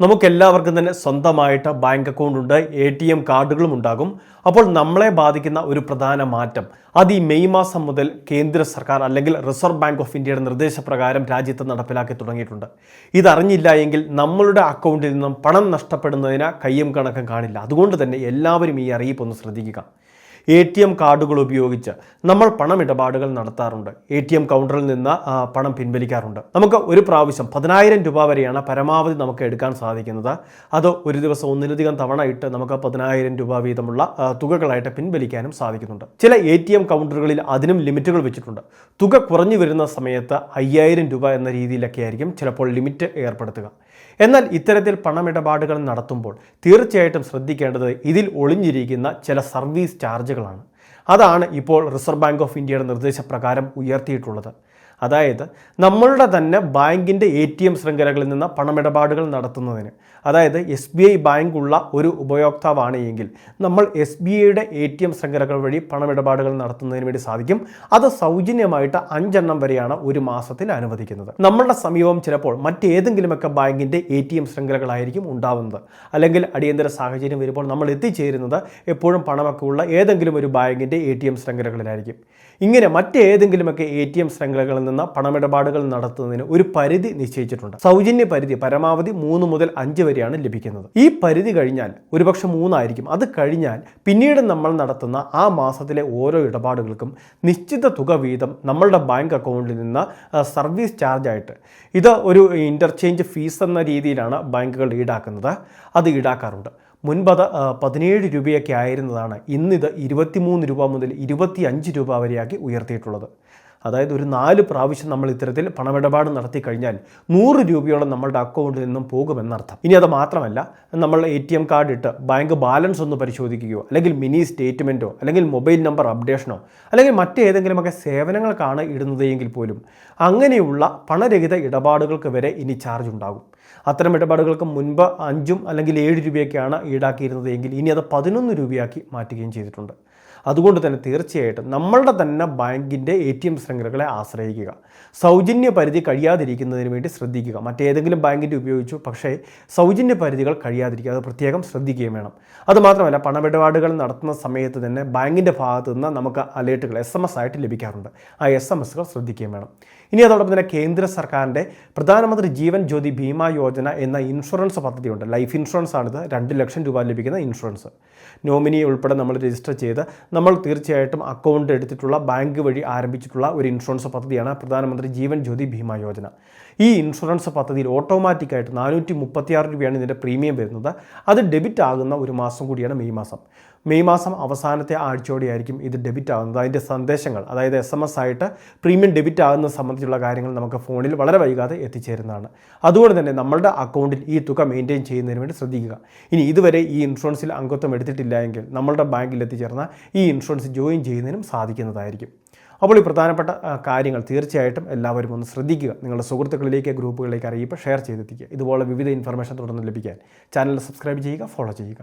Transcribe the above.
നമുക്കെല്ലാവർക്കും തന്നെ സ്വന്തമായിട്ട് ബാങ്ക് അക്കൗണ്ട് ഉണ്ട് എ ടി എം കാർഡുകളും ഉണ്ടാകും. അപ്പോൾ നമ്മളെ ബാധിക്കുന്ന ഒരു പ്രധാന മാറ്റം അത് ഈ മെയ് മാസം മുതൽ കേന്ദ്ര സർക്കാർ അല്ലെങ്കിൽ റിസർവ് ബാങ്ക് ഓഫ് ഇന്ത്യയുടെ നിർദ്ദേശപ്രകാരം രാജ്യത്ത് നടപ്പിലാക്കി തുടങ്ങിയിട്ടുണ്ട്. ഇതറിഞ്ഞില്ല എങ്കിൽ നമ്മളുടെ അക്കൗണ്ടിൽ നിന്നും പണം നഷ്ടപ്പെടുന്നതിന് കയ്യും കണക്കും കാണില്ല. അതുകൊണ്ട് തന്നെ എല്ലാവരും ഈ അറിയിപ്പ് ഒന്ന് ശ്രദ്ധിക്കുക. എ ടി എം കാർഡുകൾ ഉപയോഗിച്ച് നമ്മൾ പണമിടപാടുകൾ നടത്താറുണ്ട്. എ ടി എം കൗണ്ടറിൽ നിന്ന് പണം പിൻവലിക്കാറുണ്ട്. നമുക്ക് ഒരു പ്രാവശ്യം പതിനായിരം രൂപ വരെയാണ് പരമാവധി നമുക്ക് എടുക്കാൻ സാധിക്കുന്നത്. അത് ഒരു ദിവസം ഒന്നിലധികം തവണ ഇട്ട് നമുക്ക് പതിനായിരം രൂപ വീതമുള്ള തുകകളായിട്ട് പിൻവലിക്കാനും സാധിക്കുന്നുണ്ട്. ചില എ ടി എം കൗണ്ടറുകളിൽ അതിനും ലിമിറ്റുകൾ വെച്ചിട്ടുണ്ട്. തുക കുറഞ്ഞു വരുന്ന സമയത്ത് അയ്യായിരം രൂപ എന്ന രീതിയിലൊക്കെ ആയിരിക്കും ചിലപ്പോൾ ലിമിറ്റ് ഏർപ്പെടുത്തുക. എന്നാൽ ഇത്തരത്തിൽ പണമിടപാടുകൾ നടത്തുമ്പോൾ തീർച്ചയായിട്ടും ശ്രദ്ധിക്കേണ്ടത് ഇതിൽ ഒളിഞ്ഞിരിക്കുന്ന ചില സർവീസ് ചാർജുകളാണ്. അതാണ് ഇപ്പോൾ റിസർവ് ബാങ്ക് ഓഫ് ഇന്ത്യയുടെ നിർദ്ദേശപ്രകാരം ഉയർത്തിയിട്ടുള്ളത്. അതായത് നമ്മളുടെ തന്നെ ബാങ്കിന്റെ എ ടി എം ശൃംഖലകളിൽ നിന്ന് പണമിടപാടുകൾ നടത്തുന്നതിന്. അതായത് എസ് ബി ഐ ബാങ്ക് ഉള്ള ഒരു ഉപയോക്താവാണ് എങ്കിൽ നമ്മൾ എസ് ബി ഐയുടെ എ ടി എം ശൃംഖലകൾ വഴി പണമിടപാടുകൾ നടത്തുന്നതിന് വേണ്ടി സാധിക്കും. അത് സൗജന്യമായിട്ട് അഞ്ചെണ്ണം വരെയാണ് ഒരു മാസത്തിൽ അനുവദിക്കുന്നത്. നമ്മളുടെ സമീപം ചിലപ്പോൾ മറ്റേതെങ്കിലുമൊക്കെ ബാങ്കിന്റെ എ ടി എം ശൃംഖലകളായിരിക്കും ഉണ്ടാവുന്നത്. അല്ലെങ്കിൽ അടിയന്തര സാഹചര്യം വരുമ്പോൾ നമ്മൾ എത്തിച്ചേരുന്നത് എപ്പോഴും പണമൊക്കെ ഉള്ള ഏതെങ്കിലും ഒരു ബാങ്കിന്റെ എ ടി എം ശൃംഖലകളിലായിരിക്കും. ഇങ്ങനെ മറ്റേതെങ്കിലുമൊക്കെ എ ടി എം ശൃംഖലകളിൽ നിന്ന് പണമിടപാടുകൾ നടത്തുന്നതിന് ഒരു പരിധി നിശ്ചയിച്ചിട്ടുണ്ട്. സൗജന്യ പരിധി പരമാവധി മൂന്ന് മുതൽ അഞ്ച് വരെയാണ് ലഭിക്കുന്നത്. ഈ പരിധി കഴിഞ്ഞാൽ ഒരുപക്ഷെ മൂന്നായിരിക്കും. അത് കഴിഞ്ഞാൽ പിന്നീട് നമ്മൾ നടത്തുന്ന ആ മാസത്തിലെ ഓരോ ഇടപാടുകൾക്കും നിശ്ചിത തുക വീതം നമ്മളുടെ ബാങ്ക് അക്കൗണ്ടിൽ നിന്ന് സർവീസ് ചാർജായിട്ട് ഇത് ഒരു ഇന്റർചേഞ്ച് ഫീസ് എന്ന രീതിയിലാണ് ബാങ്കുകൾ ഈടാക്കുന്നത്. അത് ഈടാക്കാറുണ്ട്. മുൻപത് പതിനേഴ് രൂപയൊക്കെ ആയിരുന്നതാണ് ഇന്നിത് ഇരുപത്തിമൂന്ന് രൂപ മുതൽ ഇരുപത്തി അഞ്ച് രൂപ വരെയാക്കി ഉയർത്തിയിട്ടുള്ളത്. അതായത് ഒരു നാല് പ്രാവശ്യം നമ്മൾ ഇത്തരത്തിൽ പണമിടപാട് നടത്തി കഴിഞ്ഞാൽ നൂറ് രൂപയോളം നമ്മളുടെ അക്കൗണ്ടിൽ നിന്നും പോകുമെന്നർത്ഥം. ഇനി അത് മാത്രമല്ല നമ്മൾ എ ടി എം കാർഡ് ഇട്ട് ബാങ്ക് ബാലൻസ് ഒന്ന് പരിശോധിക്കുകയോ അല്ലെങ്കിൽ മിനി സ്റ്റേറ്റ്മെന്റോ അല്ലെങ്കിൽ മൊബൈൽ നമ്പർ അപ്ഡേഷനോ അല്ലെങ്കിൽ മറ്റേതെങ്കിലുമൊക്കെ സേവനങ്ങൾക്കാണ് ഇടുന്നത് എങ്കിൽ പോലും അങ്ങനെയുള്ള പണരഹിത ഇടപാടുകൾക്ക് വരെ ഇനി ചാർജ് ഉണ്ടാകും. അത്തരം ഇടപാടുകൾക്ക് മുൻപ് അഞ്ചും അല്ലെങ്കിൽ ഏഴ് രൂപയൊക്കെയാണ് ഈടാക്കിയിരുന്നത് എങ്കിൽ ഇനി അത് പതിനൊന്ന് രൂപയാക്കി മാറ്റുകയും ചെയ്തിട്ടുണ്ട്. അതുകൊണ്ട് തന്നെ തീർച്ചയായിട്ടും നമ്മളുടെ തന്നെ ബാങ്കിന്റെ എ ടി എം ശൃംഖലകളെ ആശ്രയിക്കുക. സൗജന്യ പരിധി കഴിയാതിരിക്കുന്നതിന് വേണ്ടി ശ്രദ്ധിക്കുക. മറ്റേതെങ്കിലും ബാങ്കിന്റെ ഉപയോഗിച്ചു പക്ഷേ സൗജന്യ പരിധികൾ കഴിയാതിരിക്കുക. അത് പ്രത്യേകം ശ്രദ്ധിക്കുകയും വേണം. അതുമാത്രമല്ല പണമിടപാടുകൾ നടത്തുന്ന സമയത്ത് തന്നെ ബാങ്കിന്റെ ഭാഗത്തു നിന്ന് നമുക്ക് അലേർട്ടുകൾ എസ് എം എസ് ആയിട്ട് ലഭിക്കാറുണ്ട്. ആ എസ് എം എസുകൾ ശ്രദ്ധിക്കുകയും വേണം. ഇനി അതോടൊപ്പം തന്നെ കേന്ദ്ര സർക്കാരിന്റെ പ്രധാനമന്ത്രി ജീവൻ ജ്യോതി ഭീമ യോജന എന്ന ഇൻഷുറൻസ് പദ്ധതിയുണ്ട്. ലൈഫ് ഇൻഷുറൻസ് ആണിത്. രണ്ട് ലക്ഷം രൂപ ലഭിക്കുന്ന ഇൻഷുറൻസ്. നോമിനി ഉൾപ്പെടെ നമ്മൾ രജിസ്റ്റർ ചെയ്ത് നമ്മൾ തീർച്ചയായിട്ടും അക്കൗണ്ട് എടുത്തിട്ടുള്ള ബാങ്ക് വഴി ആരംഭിച്ചിട്ടുള്ള ഒരു ഇൻഷുറൻസ് പദ്ധതിയാണ് പ്രധാനമന്ത്രി ജീവൻ ജ്യോതി ഭീമ യോജന. ഈ ഇൻഷുറൻസ് പദ്ധതിയിൽ ഓട്ടോമാറ്റിക്കായിട്ട് നാനൂറ്റി മുപ്പത്തിയാറ് രൂപയാണ് ഇതിന്റെ പ്രീമിയം വരുന്നത്. അത് ഡെബിറ്റ് ആകുന്ന ഒരു മാസം കൂടിയാണ് മെയ് മാസം. മെയ് മാസം അവസാനത്തെ ആഴ്ചയോടെയായിരിക്കും ഇത് ഡെബിറ്റ് ആകുന്നത്. അതിന്റെ സന്ദേശങ്ങൾ അതായത് എസ് എം എസ് ആയിട്ട് പ്രീമിയം ഡെബിറ്റ് ആകുന്നത് സംബന്ധിച്ചുള്ള കാര്യങ്ങൾ നമുക്ക് ഫോണിൽ വളരെ വൈകാതെ എത്തിച്ചേരുന്നതാണ്. അതുകൊണ്ട് തന്നെ നമ്മളുടെ അക്കൗണ്ടിൽ ഈ തുക മെയിന്റെയിൻ ചെയ്യുന്നതിന് വേണ്ടി ശ്രദ്ധിക്കുക. ഇനി ഇതുവരെ ഈ ഇൻഷുറൻസിൽ അംഗത്വം എടുത്തിട്ടില്ല എങ്കിൽ നമ്മളുടെ ബാങ്കിൽ എത്തിച്ചേർന്ന ഈ ഇൻഷുറൻസ് ജോയിൻ ചെയ്യുന്നതിനും സാധിക്കുന്നതായിരിക്കും. അപ്പോൾ ഈ പ്രധാനപ്പെട്ട കാര്യങ്ങൾ തീർച്ചയായിട്ടും എല്ലാവരും ഒന്ന് ശ്രദ്ധിക്കുക. നിങ്ങളുടെ സുഹൃത്തുക്കളിലേക്ക് ഗ്രൂപ്പുകളിലേക്ക് അറിയിപ്പ് ഷെയർ ചെയ്തെത്തിക്കുക. ഇതുപോലെ വിവിധ ഇൻഫർമേഷൻ തുടർന്ന് ലഭിക്കാൻ ചാനൽ സബ്സ്ക്രൈബ് ചെയ്യുക ഫോളോ ചെയ്യുക.